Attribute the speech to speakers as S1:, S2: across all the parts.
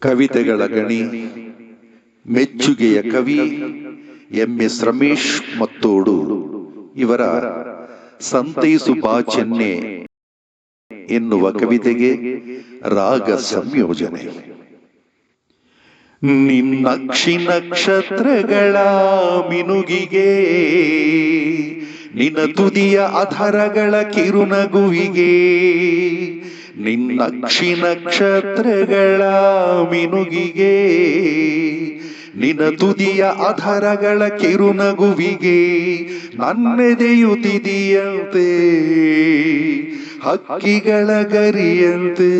S1: ಕವಿತೆಗಳ ಗಣಿ, ಮೆಚ್ಚುಗೆಯ ಕವಿ, ಎಂ. ಎಸ್ ರಮೇಶ್ ಮತ್ತೋಡು, ಇವರ ಸಂತೈಸು ಚೆನ್ನೆ ಎನ್ನುವ ಕವಿತೆಗೆ ರಾಗ ಸಂಯೋಜನೆ. ನಿನ್ನಕ್ಷಿ ನಕ್ಷತ್ರಗಳ ಮಿನುಗಿಗೆ, ನಿನ್ನ ತುದಿಯ ಅಧರಗಳ ಕಿರುನಗುವಿಗೆ ನಿನ್ನಕ್ಷಿ ನಕ್ಷತ್ರಗಳ ಮಿನುಗಿಗೆ ನಿನ್ನ ತುದಿಯ ಅಧರಗಳ ಕಿರುನಗುವಿಗೆ ನನ್ನೆದೆಯುತ್ತಿದೆಯಂತೆ ಹಕ್ಕಿಗಳ ಗರಿಯಂತೆ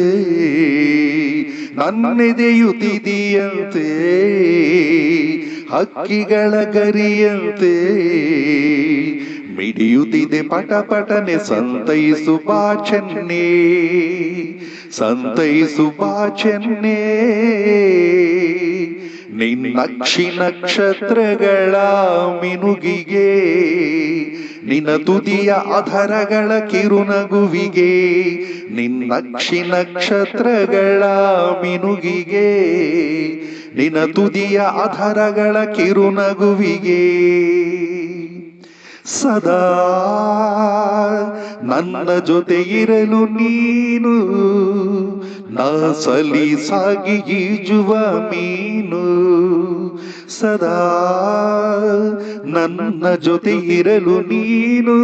S1: ನನ್ನೆದೆಯುತ್ತಿದೆಯಂತೆ ಹಕ್ಕಿಗಳ ಗರಿಯಂತೆ. ಮಿಡಿಯುತ್ತಿದೆ ಪಟ ಪಟನೆ ಸಂತೈಸು ಬಾಚನ್ನೇ ಸಂತೈಸು ಬಾಚನ್ನೇ. ನಿನ್ನಕ್ಷಿ ನಕ್ಷತ್ರಗಳ ಮಿನುಗಿಗೆ, ನಿನ್ನ ತುದಿಯ ಅಧರಗಳ ಕಿರುನಗುವಿಗೆ ನಿನ್ನಕ್ಷಿ ನಕ್ಷತ್ರಗಳ ಮಿನುಗಿಗೆ, ನಿನ್ನ ತುದಿಯ ಅಧರಗಳ ಕಿರುನಗುವಿಗೆ. ಸದಾ ನನ್ನ ಜೊತೆ ಇರಲು ನೀನು, ನಾ ಸಲೀಸಾಗಿ ಈಜುವ ಮೀನು. ಸದಾ ನನ್ನ ಜೊತೆ ಇರಲು ನೀನು,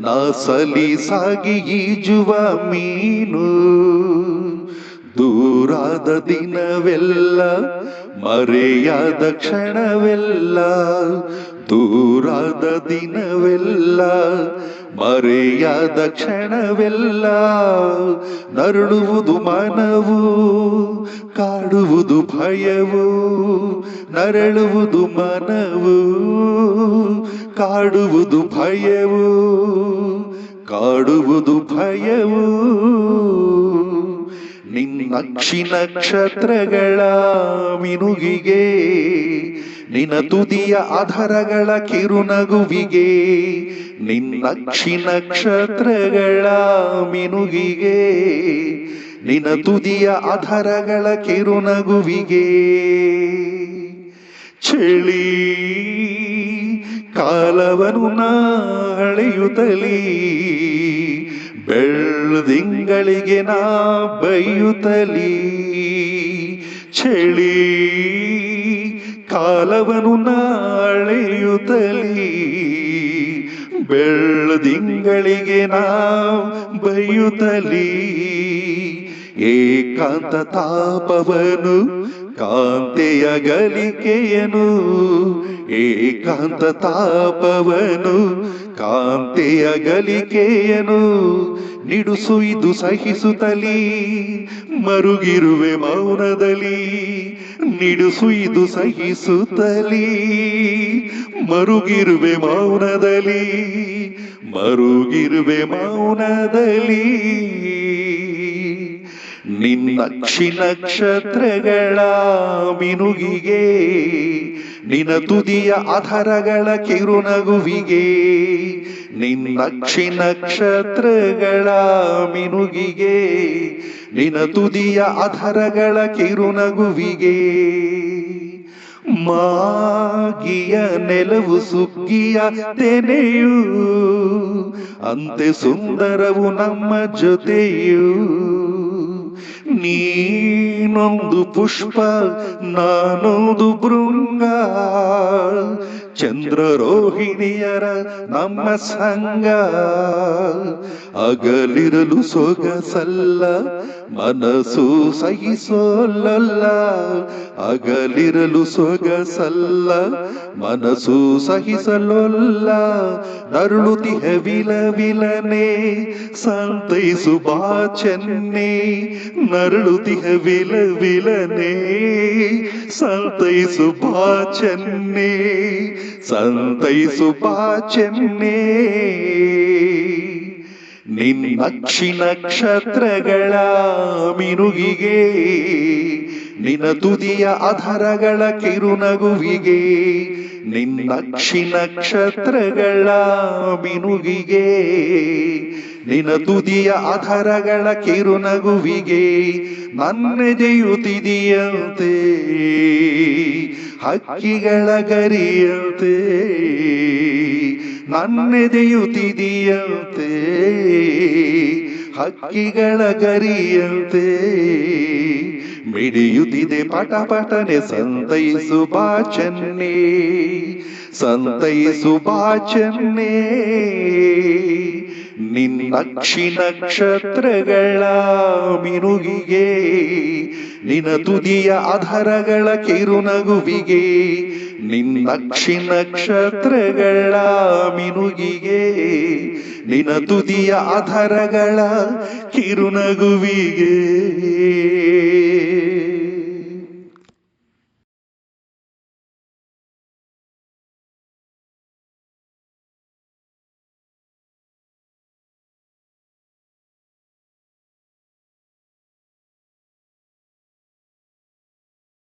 S1: ನಾ ಸಲೀಸಾಗಿ ಈಜುವ ಮೀನು. ದೂರಾದ ದಿನವೆಲ್ಲ, ಮರೆಯಾದ ಕ್ಷಣವೆಲ್ಲ, ದೂರಾದ ದಿನವೆಲ್ಲ, ಮರೆಯಾದ ಕ್ಷಣವೆಲ್ಲ, ನರಳುವುದು ಮನವು, ಕಾಡುವುದು ಭಯವು, ನರಳುವುದು ಮನವು, ಕಾಡುವುದು ಭಯವು ಕಾಡುವುದು ಭಯವು. ನಿನ್ನಕ್ಷಿ ನಕ್ಷತ್ರಗಳ ಮಿನುಗಿಗೆ, ನಿನ್ನ ತುದಿಯ ಅಧರಗಳ ಕಿರುನಗುವಿಗೆ ನಿನ್ನಕ್ಷಿ ನಕ್ಷತ್ರಗಳ ಮಿನುಗಿಗೆ, ನಿನ್ನ ತುದಿಯ ಅಧರಗಳ ಕಿರುನಗುವಿಗೆ. ಚಳಿ ಕಾಲವನು ನಾಳೆಯುತ್ತಲೀ ಬೆಳ್ದಿಂಗಳಿಗೆ ನಾ ಬೈಯುತ್ತಲೀ. ಚಳಿ ಕಾಲವನು ನಾಳೆಯುತ್ತಲೀ. ಬೆಳ್ದಿಂಗಳಿಗೆ ನಾ ಬೈಯುತ್ತಲೀ. ಏಕಾಂತ ತಾಪವನು, ಕಾಂತೆಯ ಗಲಿಕೆಯನು ಏಕಾಂತ ತಾಪವನು, ಕಾಂತೆಯ ಗಲಿಕೆಯನು ಇದು ಸಹಿಸುತ್ತಲಿ, ಮರುಗಿರುವೆ ಮೌನದಲ್ಲಿ. ನಿಡುಸು, ಇದು ಸಹಿಸುತ್ತಲಿ, ಮರುಗಿರುವೆ ಮೌನದಲ್ಲಿ. ಮರುಗಿರುವೆ ಮೌನದಲ್ಲಿ. ನಿನ್ನಕ್ಷಿ ನಕ್ಷತ್ರಗಳ ಮಿನುಗಿಗೆ, ನಿನ್ನ ತುದಿಯ ಅಧರಗಳ ಕಿರುನಗುವಿಗೆ ನಿನ್ನಕ್ಷಿ ನಕ್ಷತ್ರಗಳ ಮಿನುಗಿಗೆ, ನಿನ್ನ ತುದಿಯ ಅಧರಗಳ ಕಿರುನಗುವಿಗೆ. ಮಾಗಿಯ ನೆಲವು ಸುಗ್ಗಿಯ ತೆನೆಯು ಅಂತೆ ಸುಂದರವು ನಮ್ಮ ಜೊತೆಯು. ನೀನೊಂದು ಪುಷ್ಪ ನಾನೊಂದು ಭೃಂಗ. ಚಂದ್ರರೋಹಿಣಿಯರ ನಮ್ಮ ಸಂಗ ಅಗಲಿರಲು ಸೊಗಸಲ್ಲ, ಮನಸ್ಸು ಸಹಿಸೋಲ್ಲ ಅಗಲಿರಲು ಸೊಗಸಲ್ಲ, ಮನಸ್ಸು ಸಹಿಸಲೊಲ್ಲ. ನರುಳುತಿಹ ವಿಲ ವಿಲನೆ ಸಂತೈಸು ಬಾ ಚೆನ್ನೆ ವಿಲ ವಿಲನೆ ಸಂತೈಸು ಬಾ ಚೆನ್ನೆ ಸಂತೈಸು ಪಾಚೆನ್ನೆ ನಿನ್ನಕ್ಷಿ ನಕ್ಷತ್ರಗಳ ಮಿನುಗಿಗೆ ನಿನ ತುದಿಯ ಅಧರಗಳ ಕಿರುನಗುವಿಗೆ ನಿನ್ನಕ್ಷಿ ನಕ್ಷತ್ರಗಳ ಮಿನುಗಿಗೆ, ನಿನ್ನ ತುದಿಯ ಅಧರಗಳ ಕಿರುನಗುವಿಗೆ ನನ್ನೆದೆಯುತ್ತಿದೆಯಂತೆ, ಹಕ್ಕಿಗಳ ಗರಿಯಂತೆ, ನನ್ನೆದೆಯುತ್ತಿದೆಯಂತೆ, ಹಕ್ಕಿಗಳ ಗರಿಯಂತೆ. ಮಿಡಿಯುತ್ತಿದೆ ಪಟ ಪಟನೆ ಸಂತೈಸು ಬಾಚನ್ನೇ ಸಂತೈಸು ಬಾಚನ್ನೇ ನಿನ್ನಕ್ಷಿ ನಕ್ಷತ್ರಗಳ ಮಿನುಗಿಗೆ ನಿನ ತುದಿಯ ಅಧರಗಳ ಕಿರುನಗುವಿಗೆ ನಿನ್ನಕ್ಷಿ ನಕ್ಷತ್ರಗಳ ಮಿನುಗಿಗೆ ನಿನ ತುದಿಯ ಅಧರಗಳ ಕಿರುನಗುವಿಗೆ.